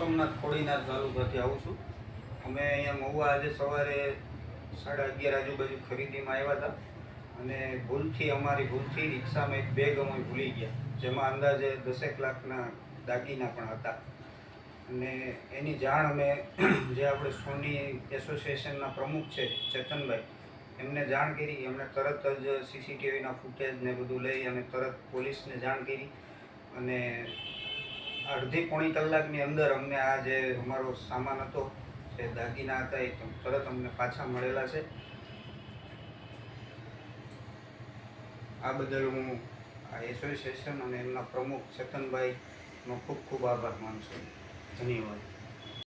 રાજુલાથી આવું છું. અમે અહીંયા મહુવા આજે સવારે સાડા અગિયાર આજુબાજુ ખરીદીમાં આવ્યા હતા. અને ભૂલથી, અમારી ભૂલથી રિક્ષામાં એક બેગ અમે ભૂલી ગયા, જેમાં અંદાજે દસેક લાખના દાગીના પણ હતા. અને એની જાણ અમે, જે આપણે સોની એસોસિએશનના પ્રમુખ છે, ચેતનભાઈ, એમને જાણ કરી એમણે તરત જ સીસીટીવીના ફૂટેજ ને બધું લઈ અને તરત પોલીસને જાણ કરી. અને અડધી પોણી કલાકની અંદર અમને આ જે અમારો સામાન હતો જે દાગીના હતા, એ તરત અમને પાછા મળેલા છે. આ બદલ હું આ એસોસિએશન અને એમના પ્રમુખ ચેતનભાઈનો ખૂબ ખૂબ આભાર માનું છું. ધન્યવાદ.